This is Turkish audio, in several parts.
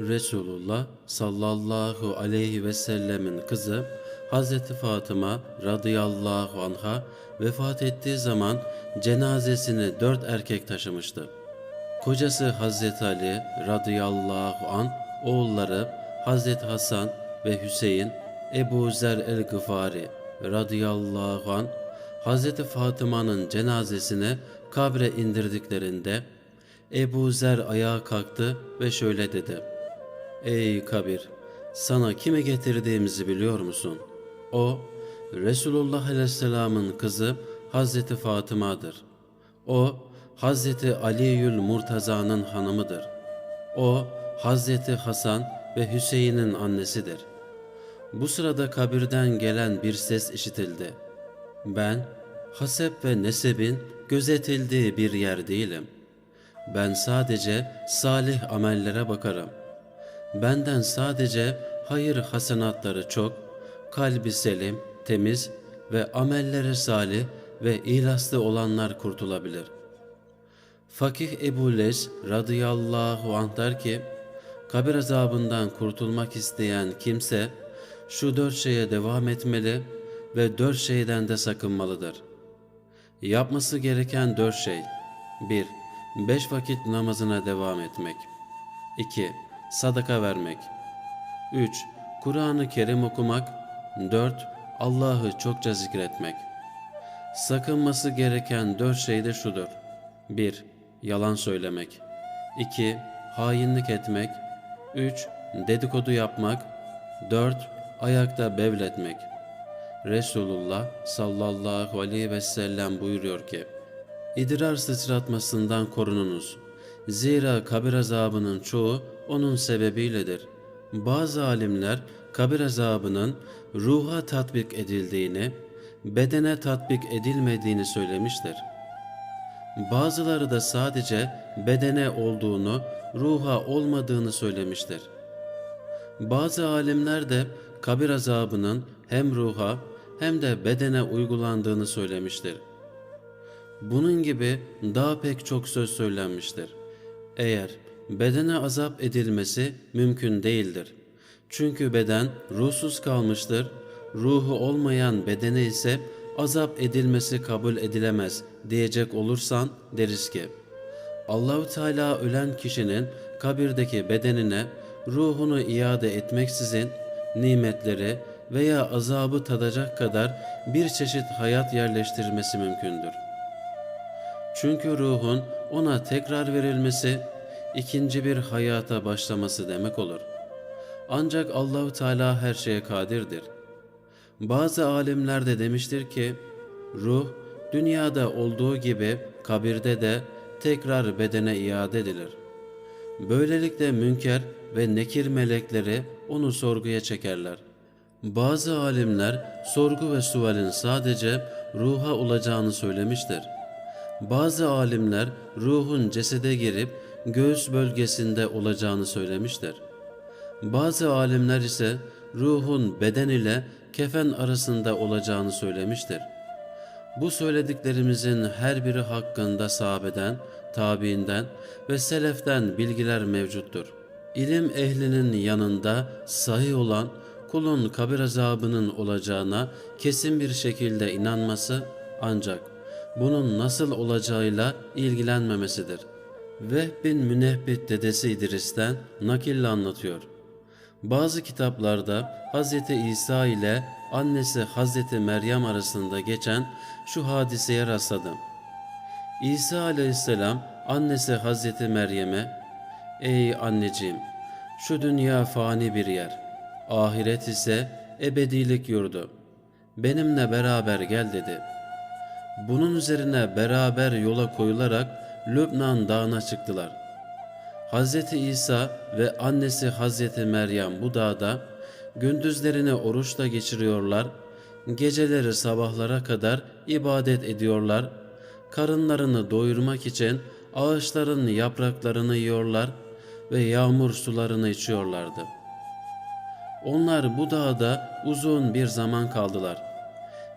Resulullah sallallahu aleyhi ve sellemin kızı Hazreti Fatıma radıyallahu anha vefat ettiği zaman cenazesini dört erkek taşımıştı. Kocası Hazreti Ali radıyallahu an, oğulları Hazreti Hasan ve Hüseyin, Ebu Zer el-Gıfari radıyallahu an, Hazreti Fatıma'nın cenazesini kabre indirdiklerinde Ebu Zer ayağa kalktı ve şöyle dedi. Ey kabir! Sana kimi getirdiğimizi biliyor musun? O, Resulullah Aleyhisselam'ın kızı Hazreti Fatıma'dır. O, Hazreti Ali'yül Murtaza'nın hanımıdır. O, Hazreti Hasan ve Hüseyin'in annesidir. Bu sırada kabirden gelen bir ses işitildi. Ben, hasep ve nesebin gözetildiği bir yer değilim. Ben sadece salih amellere bakarım. Benden sadece hayır hasenatları çok, kalbi selim, temiz ve amelleri salih ve ihlaslı olanlar kurtulabilir. Fakih Ebu Leş radıyallahu anh der ki, kabir azabından kurtulmak isteyen kimse şu dört şeye devam etmeli ve dört şeyden de sakınmalıdır. Yapması gereken dört şey. 1. Beş vakit namazına devam etmek. 2. Sadaka vermek. 3. Kur'an-ı Kerim okumak. 4. Allah'ı çokça zikretmek. Sakınması gereken dört şey de şudur. 1. Yalan söylemek. 2. Hainlik etmek. 3. Dedikodu yapmak. 4. Ayakta bevletmek. Resulullah sallallahu aleyhi ve sellem buyuruyor ki, İdrar sıçratmasından korununuz. Zira kabir azabının çoğu onun sebebiyledir. Bazı alimler kabir azabının ruha tatbik edildiğini, bedene tatbik edilmediğini söylemiştir. Bazıları da sadece bedene olduğunu, ruha olmadığını söylemiştir. Bazı alimler de kabir azabının hem ruha hem de bedene uygulandığını söylemiştir. Bunun gibi daha pek çok söz söylenmiştir. Eğer bedene azap edilmesi mümkün değildir. Çünkü beden ruhsuz kalmıştır, ruhu olmayan bedene ise azap edilmesi kabul edilemez diyecek olursan deriz ki Allahu Teala ölen kişinin kabirdeki bedenine ruhunu iade etmeksizin nimetleri veya azabı tadacak kadar bir çeşit hayat yerleştirmesi mümkündür. Çünkü ruhun ona tekrar verilmesi ikinci bir hayata başlaması demek olur. Ancak Allahu Teala her şeye kadirdir. Bazı alimler de demiştir ki ruh dünyada olduğu gibi kabirde de tekrar bedene iade edilir. Böylelikle münker ve nekir melekleri onu sorguya çekerler. Bazı alimler sorgu ve sualin sadece ruha olacağını söylemiştir. Bazı alimler ruhun cesede girip göğüs bölgesinde olacağını söylemiştir. Bazı alimler ise ruhun beden ile kefen arasında olacağını söylemiştir. Bu söylediklerimizin her biri hakkında sahabeden, tabiinden ve seleften bilgiler mevcuttur. İlim ehlinin yanında sahih olan kulun kabir azabının olacağına kesin bir şekilde inanması ancak bunun nasıl olacağıyla ilgilenmemesidir. Vehb bin Münebbit dedesi İdris'ten nakille anlatıyor. Bazı kitaplarda Hz. İsa ile annesi Hz. Meryem arasında geçen şu hadiseye rastladım. İsa aleyhisselam annesi Hz. Meryem'e Ey anneciğim şu dünya fani bir yer. Ahiret ise ebedilik yurdu. Benimle beraber gel dedi. Bunun üzerine beraber yola koyularak Lübnan dağına çıktılar. Hz. İsa ve annesi Hz. Meryem bu dağda gündüzlerini oruçla geçiriyorlar, geceleri sabahlara kadar ibadet ediyorlar, karınlarını doyurmak için ağaçların yapraklarını yiyorlar ve yağmur sularını içiyorlardı. Onlar bu dağda uzun bir zaman kaldılar.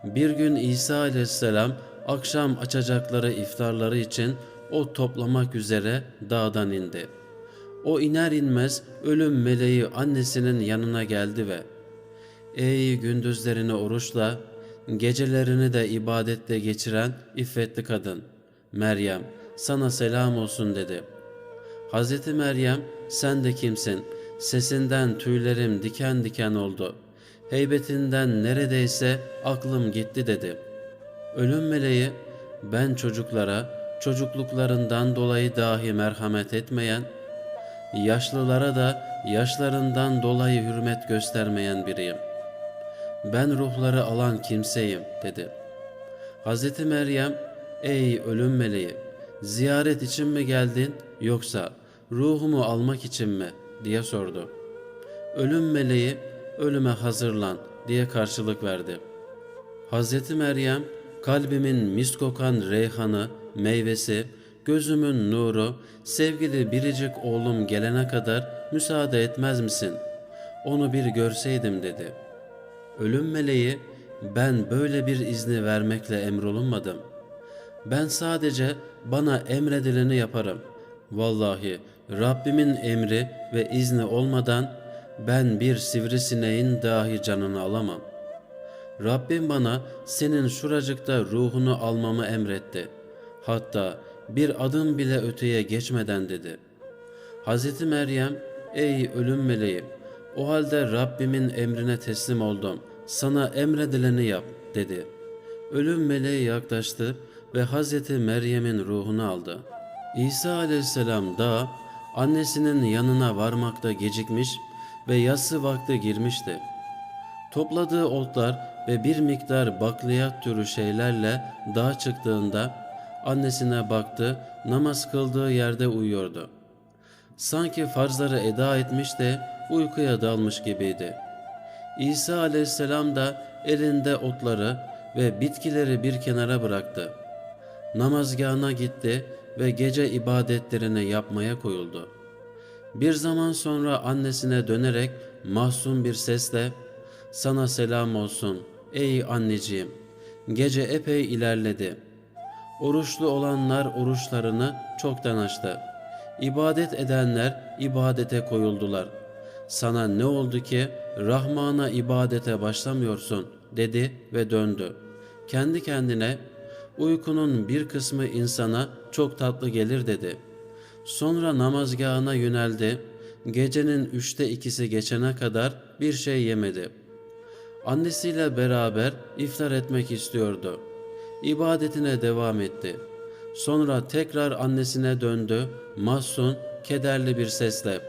Bir gün İsa aleyhisselam akşam açacakları iftarları için ot toplamak üzere dağdan indi. O iner inmez ölüm meleği annesinin yanına geldi ve Ey gündüzlerini oruçla, gecelerini de ibadetle geçiren iffetli kadın, Meryem sana selam olsun dedi. Hazreti Meryem sen de kimsin? Sesinden tüylerim diken diken oldu. Heybetinden neredeyse aklım gitti dedi. Ölüm meleği ben çocuklara çocukluklarından dolayı dahi merhamet etmeyen, yaşlılara da yaşlarından dolayı hürmet göstermeyen biriyim. Ben ruhları alan kimseyim dedi. Hazreti Meryem ey ölüm meleği ziyaret için mi geldin yoksa ruhumu almak için mi diye sordu. Ölüm meleği ölüme hazırlan diye karşılık verdi. Hazreti Meryem kalbimin mis kokan reyhanı, meyvesi, gözümün nuru, sevgili biricik oğlum gelene kadar müsaade etmez misin? Onu bir görseydim dedi. Ölüm meleği ben böyle bir izni vermekle emrolunmadım. Ben sadece bana emredileni yaparım. Vallahi Rabbimin emri ve izni olmadan ben bir sivrisineğin dahi canını alamam. Rabbim bana senin şuracıkta ruhunu almamı emretti. Hatta bir adım bile öteye geçmeden dedi. Hazreti Meryem, ey ölüm meleği, o halde Rabbimin emrine teslim oldum. Sana emredileni yap dedi. Ölüm meleği yaklaştı ve Hazreti Meryem'in ruhunu aldı. İsa aleyhisselam da annesinin yanına varmakta gecikmiş ve yatsı vakti girmişti. Topladığı otlar ve bir miktar bakliyat türü şeylerle dağa çıktığında annesine baktı, namaz kıldığı yerde uyuyordu. Sanki farzları eda etmiş de uykuya dalmış gibiydi. İsa aleyhisselam da elinde otları ve bitkileri bir kenara bıraktı. Namazgahına gitti ve gece ibadetlerini yapmaya koyuldu. Bir zaman sonra annesine dönerek mahzun bir sesle sana selam olsun ey anneciğim. Gece epey ilerledi. Oruçlu olanlar oruçlarını çoktan açtı. İbadet edenler ibadete koyuldular. Sana ne oldu ki Rahman'a ibadete başlamıyorsun dedi ve döndü. Kendi kendine uykunun bir kısmı insana çok tatlı gelir dedi. Sonra namazgahına yöneldi. Gecenin üçte ikisi geçene kadar bir şey yemedi. Annesiyle beraber iftar etmek istiyordu. İbadetine devam etti. Sonra tekrar annesine döndü. Mahzun, kederli bir sesle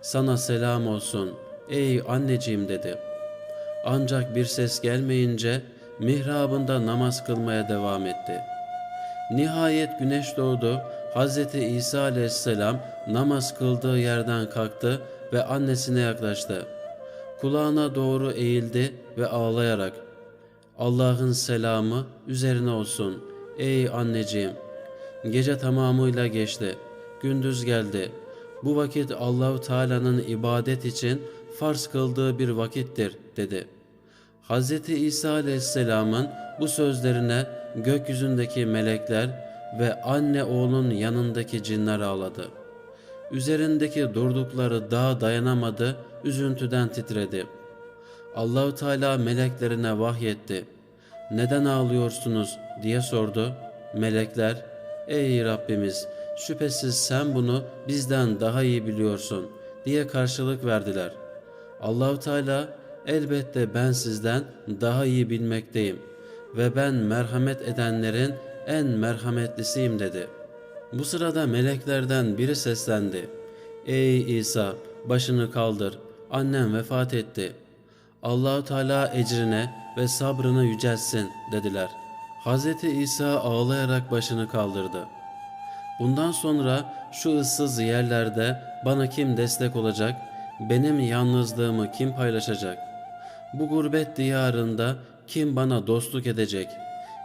sana selam olsun ey anneciğim dedi. Ancak bir ses gelmeyince mihrabında namaz kılmaya devam etti. Nihayet güneş doğdu. Hz. İsa aleyhisselam namaz kıldığı yerden kalktı ve annesine yaklaştı. Kulağına doğru eğildi ve ağlayarak Allah'ın selamı üzerine olsun ey anneciğim. Gece tamamıyla geçti. Gündüz geldi. Bu vakit Allahu Teala'nın ibadet için farz kıldığı bir vakittir dedi. Hz. İsa Aleyhisselam'ın bu sözlerine gökyüzündeki melekler ve anne oğlun yanındaki cinler ağladı. Üzerindeki durdukları dağ dayanamadı, üzüntüden titredi. Allahu Teala meleklerine vahyetti. Neden ağlıyorsunuz diye sordu. Melekler, ey Rabbimiz şüphesiz sen bunu bizden daha iyi biliyorsun diye karşılık verdiler. Allahu Teala elbette ben sizden daha iyi bilmekteyim ve ben merhamet edenlerin en merhametlisiyim dedi. Bu sırada meleklerden biri seslendi. Ey İsa başını kaldır annem vefat etti. Allahu Teala ecrine ve sabrını yücelsin dediler. Hazreti İsa ağlayarak başını kaldırdı. Bundan sonra şu ıssız yerlerde bana kim destek olacak, benim yalnızlığımı kim paylaşacak? Bu gurbet diyarında kim bana dostluk edecek?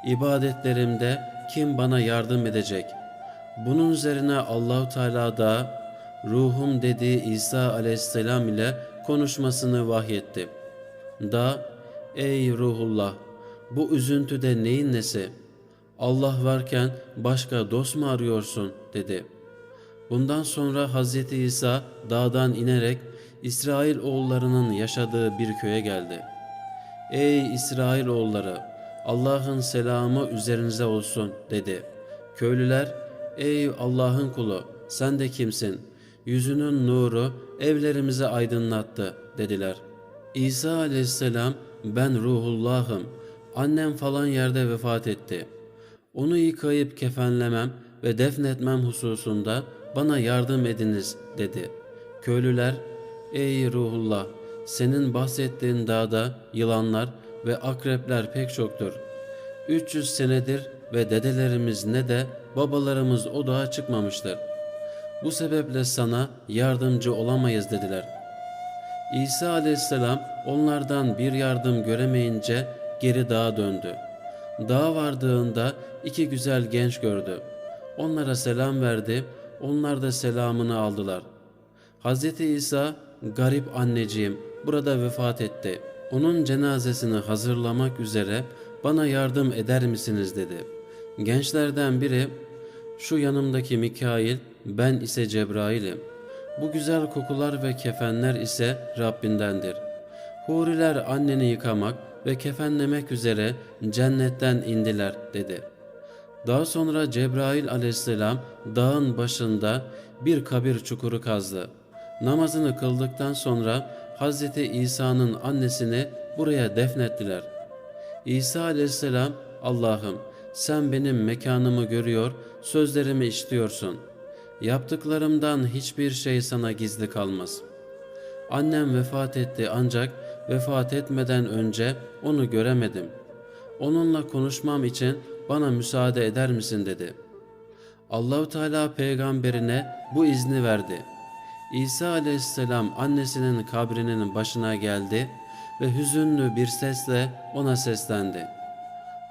İbadetlerimde kim bana yardım edecek? Bunun üzerine Allahu Teala da ruhum dediği İsa aleyhisselam ile konuşmasını vahyetti. Da ey ruhullah bu üzüntüde neyin nesi? Allah varken başka dost mu arıyorsun dedi. Bundan sonra Hazreti İsa dağdan inerek İsrail oğullarının yaşadığı bir köye geldi. Ey İsrail oğulları! Allah'ın selamı üzerinize olsun dedi. Köylüler, ey Allah'ın kulu sen de kimsin? Yüzünün nuru evlerimizi aydınlattı dediler. İsa aleyhisselam ben ruhullahım. Annem falan yerde vefat etti. Onu yıkayıp kefenlemem ve defnetmem hususunda bana yardım ediniz dedi. Köylüler, ey ruhullah senin bahsettiğin dağda yılanlar ve akrepler pek çoktur. 300 senedir ve dedelerimiz ne de babalarımız o dağa çıkmamıştır. Bu sebeple sana yardımcı olamayız dediler. İsa aleyhisselam onlardan bir yardım göremeyince geri dağa döndü. Dağa vardığında iki güzel genç gördü. Onlara selam verdi, onlar da selamını aldılar. Hz. İsa, garip anneciğim burada vefat etti. Onun cenazesini hazırlamak üzere bana yardım eder misiniz dedi. Gençlerden biri, şu yanımdaki Mikail, ben ise Cebrail'im. Bu güzel kokular ve kefenler ise Rabbindendir. Huriler anneni yıkamak ve kefenlemek üzere cennetten indiler dedi. Daha sonra Cebrail aleyhisselam dağın başında bir kabir çukuru kazdı. Namazını kıldıktan sonra Hazreti İsa'nın annesini buraya defnettiler. İsa aleyhisselam Allah'ım sen benim mekanımı görüyor, sözlerimi işliyorsun. Yaptıklarımdan hiçbir şey sana gizli kalmaz. Annem vefat etti ancak vefat etmeden önce onu göremedim. Onunla konuşmam için bana müsaade eder misin dedi. Allahu Teala peygamberine bu izni verdi. İsa aleyhisselam annesinin kabrinin başına geldi ve hüzünlü bir sesle ona seslendi.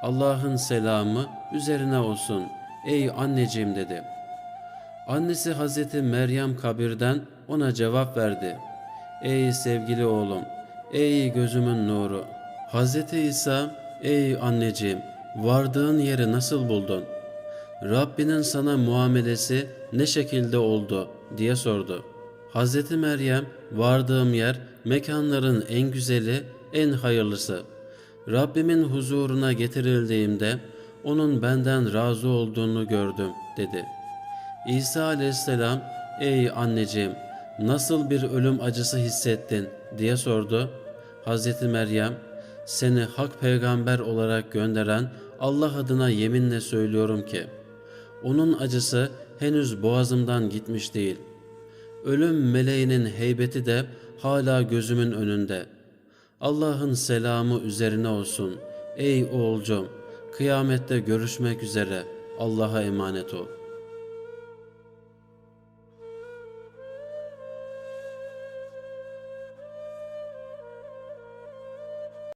Allah'ın selamı üzerine olsun ey anneciğim dedi. Annesi Hazreti Meryem kabirden ona cevap verdi. Ey sevgili oğlum, ey gözümün nuru. Hazreti İsa, ey anneciğim, vardığın yeri nasıl buldun? Rabbinin sana muamelesi ne şekilde oldu diye sordu. Hazreti Meryem, vardığım yer mekanların en güzeli, en hayırlısı. Rabbimin huzuruna getirildiğimde onun benden razı olduğunu gördüm dedi. İsa aleyhisselam, ey anneciğim nasıl bir ölüm acısı hissettin diye sordu. Hazreti Meryem, seni hak peygamber olarak gönderen Allah adına yeminle söylüyorum ki, onun acısı henüz boğazımdan gitmiş değil. Ölüm meleğinin heybeti de hala gözümün önünde. Allah'ın selamı üzerine olsun. Ey oğulcum, kıyamette görüşmek üzere. Allah'a emanet ol.''